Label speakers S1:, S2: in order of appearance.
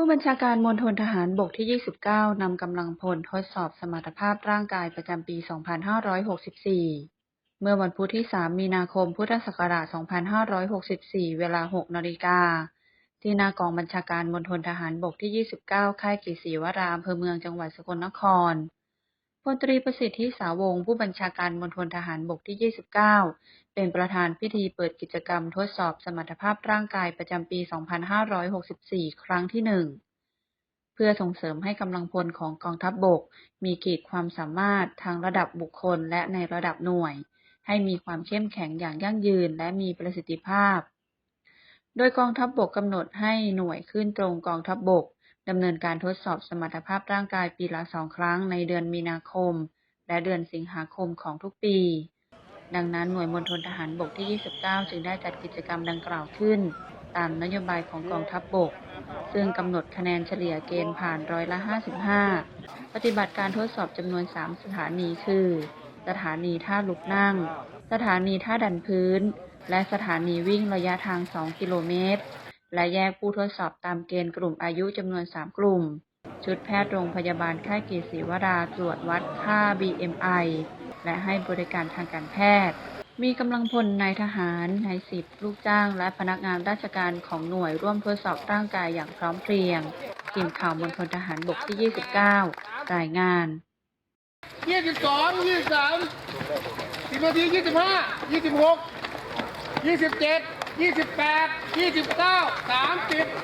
S1: ผู้บัญชาการมณฑลทหารบกที่ 29 นำกำลังพลทดสอบสมรรถภาพร่างกายประจำปี 2564 เมื่อวันพุธที่ 3 มีนาคม พุทธศักราช 2564 เวลา 6 นาฬิกา ที่หน้ากองบัญชาการมณฑลทหารบกที่ 29 ค่ายกิศีวราอำเภอเมืองจังหวัดสกลนคร พลตรีประสิทธิสาวงผู้บัญชาการมณฑลทหารบกที่ 29 เป็นประธานพิธีเปิดกิจกรรมทดสอบสมรรถภาพร่างกายประจำปี 2564 ครั้งที่หนึ่งเพื่อส่งเสริมให้กำลังพลของกองทัพบบก มีขีดความสามารถทางระดับบุคคลและในระดับหน่วย ให้มีความเข้มแข็งอย่างยั่งยืนและมีประสิทธิภาพ โดยกองทัพบบกกำหนดให้หน่วยขึ้นตรงกองทัพบบก ดำเนินการทดสอบสมรรถภาพร่างกายปีละสองครั้งในเดือนมีนาคม และเดือนสิงหาคมของทุกปี ดังนั้นหน่วยมณฑลทหารบกที่ 29 จึงได้จัดกิจกรรมดังกล่าวขึ้น ตามนโยบายของกองทัพบบก ซึ่งกำหนดคะแนนเฉลี่ยเกณฑ์ผ่านร้อยละ 55 ปฏิบัติการทดสอบจำนวน 3 สถานีคือ สถานีท่าลุกนั่ง สถานีท่าดันพื้น และสถานีวิ่งระยะทาง 2 กิโลเมตร และแยกผู้ทดสอบตามเกณฑ์กลุ่มอายุจำนวน 3 กลุ่ม ชุดแพทย์โรงพยาบาลค่ายเกษศรีวราตรวจวัดค่า BMI และให้บริการทางการแพทย์ มีกำลังพลนายทหารนายสิบลูกจ้าง และพนักงานราชการของหน่วยร่วมทดสอบร่างกายอย่างพร้อมเพรียงทีมข่าวมณฑลทหารบกที่ 29 รายงาน
S2: ยี่สิบสองยี่สิบสามสิบนาทียี่สิบห้ายี่สิบหกยี่สิบเจ็ด 28 29 30